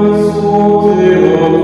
моя безводи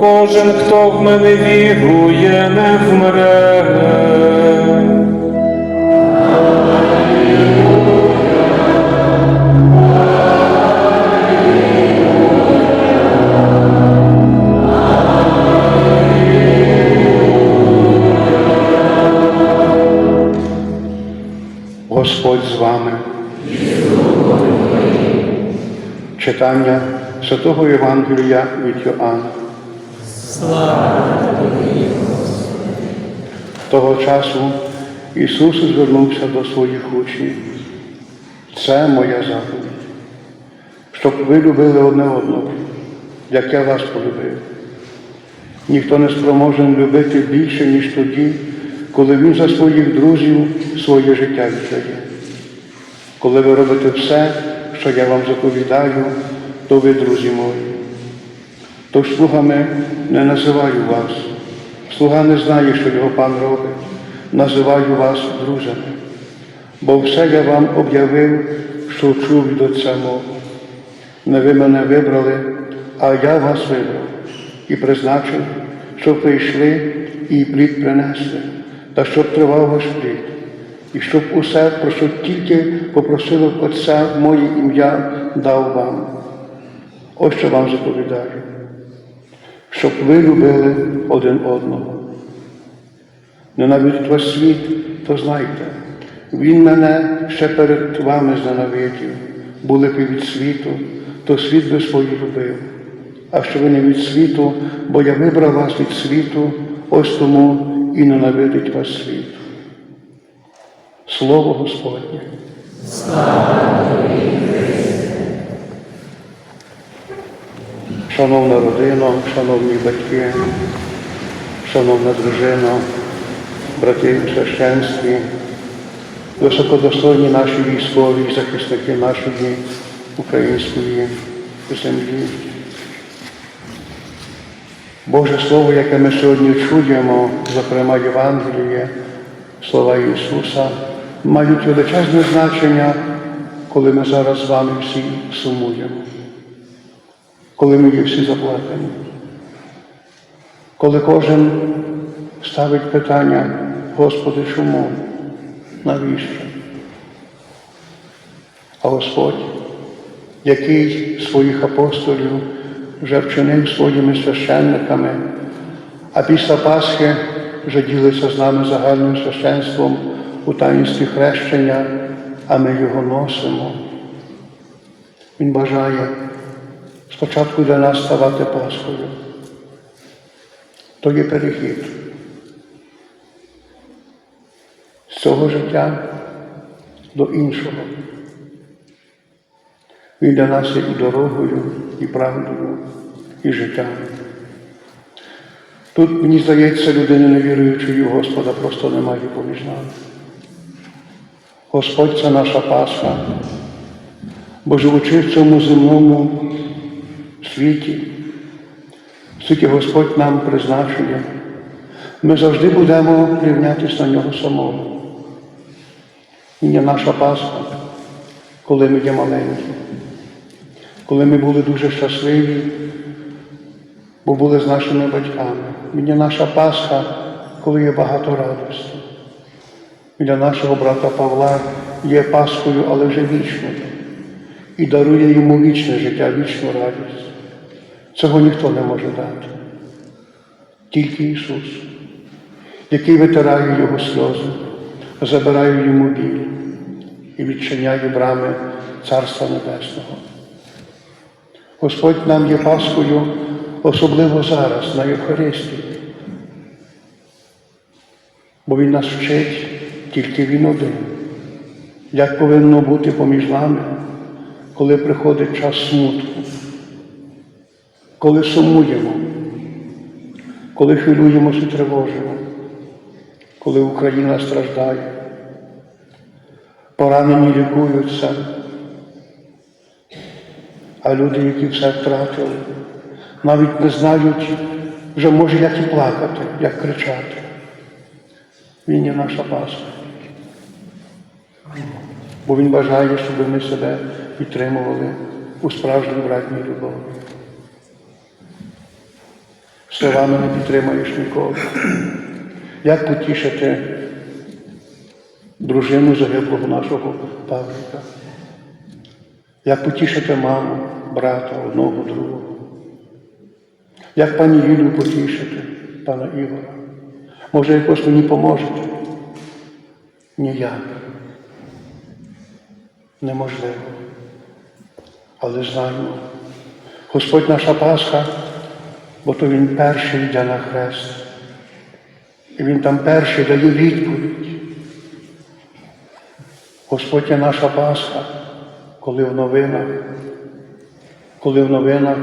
кожен, хто в мене вірує, не вмре. Господь з вами. Читання Святого Євангелія від Йоанна. Того часу Ісус звернувся до своїх учнів. Це моя заповідь, щоб ви любили одне одного, як я вас полюбив. Ніхто не спроможен любити більше, ніж тоді, коли він за своїх друзів своє життя віддає. Коли ви робите все, що я вам заповідаю, то ви, друзі мої. Тож слугами не називаю вас. Слуга не знає, що його пан робить. Називаю вас друзями. Бо все я вам об'явив, що чув від Отця мого. Не ви мене вибрали, а я вас вибрав і призначив, щоб ви йшли і плід принесли, та щоб тривав ваш плід, і щоб усе, про що тільки попросили Отця моє ім'я дав вам. Ось що вам заповідаю, щоб ви любили один одного. Ненавидить вас світ, то знайте, він мене ще перед вами зненавидів. Були б ви від світу, то світ би свої любив. А що ви не від світу, бо я вибрав вас від світу, ось тому і ненавидить вас світ. Слово Господнє. Шановна родина, шановні батьки, шановна дружина, брати в священстві, високодостойні наші військові захисники нашої української землі. Боже Слово, яке ми сьогодні чуємо, зокрема Євангеліє, слова Ісуса, мають величезне значення, коли ми зараз з вами всі сумуємо, коли ми є всі заплакані, коли кожен ставить питання, Господи, чому? Навіщо? А Господь, який своїх апостолів вже вчинив своїми священниками, а після Пасхи вже ділиться з нами загальним священством у таїнстві хрещення, а ми його носимо. Він бажає спочатку для нас ставати Пасхою. то є перехід з цього життя до іншого. Він для нас є і дорогою, і правдою, і життям. Тут, мені здається, людини невіруючої в Господа просто немає поміж нами. Господь це наша Пасха, бо живучи в цьому земному світі, скільки Господь нам призначує, ми завжди будемо рівнятися на нього самого. Він є наша Пасха, коли ми є маленькі, коли ми були дуже щасливі, бо були з нашими батьками. Він є наша Пасха, коли є багато радості. Для нашого брата Павла є Пасхою, але вже вічною, і дарує йому вічне життя, вічну радість. Цього ніхто не може дати. Тільки Ісус, який витирає його сльози, забирає йому біль і відчиняє брами Царства Небесного. Господь нам є Пасхою, особливо зараз, на Євхаристії, бо Він нас вчить тільки Він один. Як повинно бути поміж нами, коли приходить час смутку, коли сумуємо, коли хвилюємося і тривожимо, коли Україна страждає, поранені лікуються, а люди, які все втратили, навіть не знають вже може як і плакати, як кричати. Він є наша Пасха. Бо Він бажає, щоб ми себе підтримували у справжній братній любові. Словами не підтримаєш нікого. Як потішити дружину загиблого нашого Павліка? Як потішити маму, брата, одного, другого? Як пані Юлю потішити, пана Ігора? Може, якось мені поможете? Ніяк. Неможливо. Але знаємо, Господь наша Пасха, бо то Він перший йде на хрест. І Він там перший дає відповідь. Господь є наша Пасха, коли в новинах, коли в новинах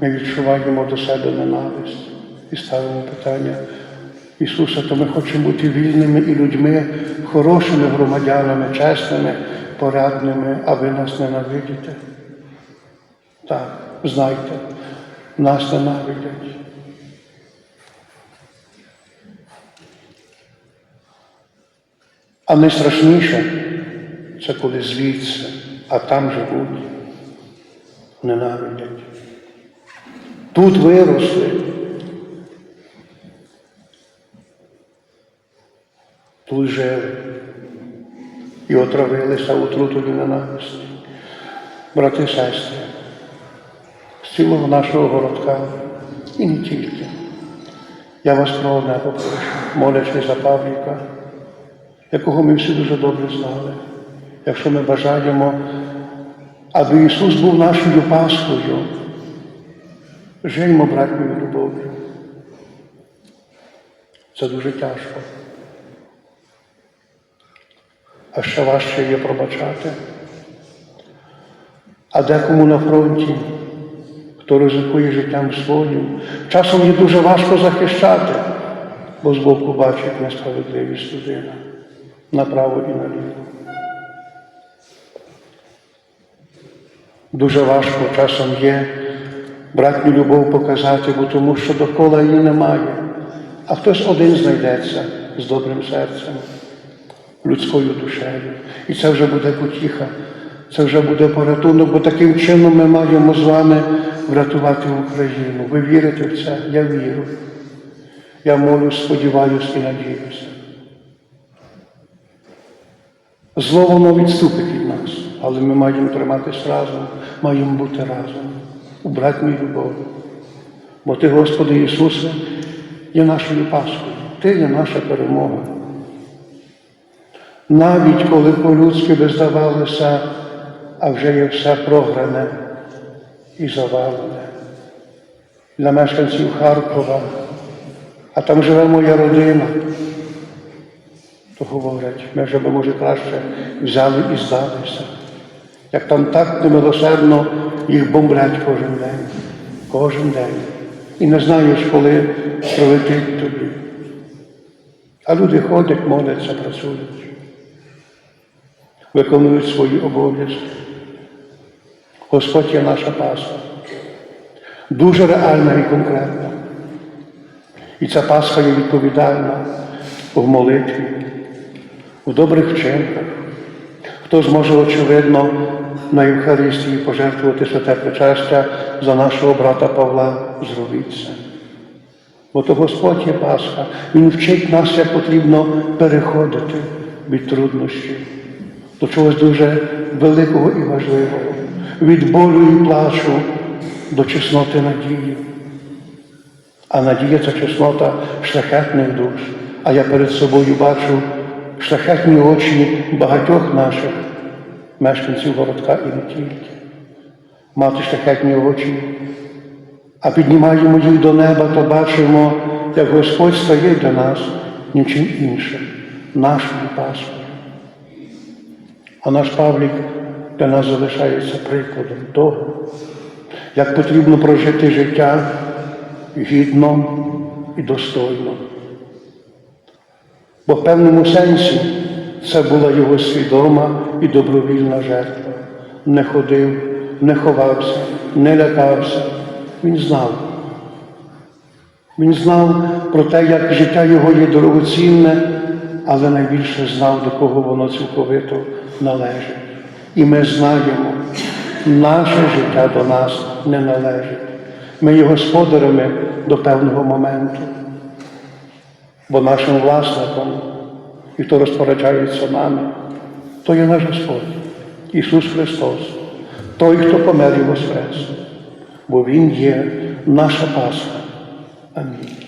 ми відчуваємо до себе ненависть і ставимо питання. Ісуса, то ми хочемо бути вільними і людьми, хорошими громадянами, чесними, порядними, а ви нас ненавидите. Так, знайте, ненавидять. А найстрашніше це коли звідси, а там живуть, ненавидять. Тут виросли. Тут жили і отравилися отрутою ненависті. Брати і сестри, з цілого нашого городка і не тільки. Я вас про одне попрошу, молячись за Павліка, якого ми всі дуже добре знали. Якщо ми бажаємо, аби Ісус був нашою Пасхою, жиймо братньою любов'ю. Це дуже тяжко. А ще важче є пробачати. А декому на фронті, хто ризикує життям своїм, часом є дуже важко захищати, бо збоку бачить несправедливість людина направо і наліво. Дуже важко часом є братню любов показати, бо тому що довкола її немає. А хтось один знайдеться з добрим серцем, людською душею. І це вже буде потіха, це вже буде порятунок, бо таким чином ми маємо з вами врятувати Україну. Ви вірите в це? Я вірю. Я молюсь, сподіваюся і надіюся. Зло воно відступить від нас, але ми маємо триматись разом, маємо бути разом у братній любові. Бо Ти, Господи Ісусе, є нашою Пасхою, Ти є наша перемога. Навіть коли по-людськи би здавалося, а вже є все програне і завалене. Для мешканців Харкова а там живе моя родина. То говорять, ми вже може, краще взяли і здалися. Як там так немилосердно їх бомблять кожен день, кожен день. І не знаєш, коли прилетить тобі. А люди ходять, моляться, працюють, виконують свої обов'язки. Господь є наша Пасха, дуже реальна і конкретна. І ця Пасха є відповідальна в молитві, в добрих вчинках. Хто зможе, очевидно, на Євхаристії пожертвувати святе причастя за нашого брата Павла, зробіть це. Бо то Господь є Пасха, Він вчить нас, як потрібно переходити від труднощів до чогось дуже великого і важливого, від болю і плачу до чесноти надії. А надія це чеснота шляхетних душ. А я перед собою бачу шляхетні очі багатьох наших мешканців городка і не тільки. Мати шляхетні очі, а піднімаємо їх до неба, то бачимо, як Господь стає для нас нічим іншим, нашою Пасхою. А наш Павлік для нас залишається прикладом того, як потрібно прожити життя гідно і достойно. Бо в певному сенсі це була його свідома і добровільна жертва. Не ходив, не ховався, не лякався. Він знав. Він знав про те, як життя його є дорогоцінне, але найбільше знав, до кого воно цілковито належить. І ми знаємо, наше життя до нас не належить. Ми є господарями до певного моменту. Бо нашим власником, і хто розпоряджається нами, то є наш Господь, Ісус Христос, той, хто помер і воскрес, бо Він є наша Пасха. Амінь.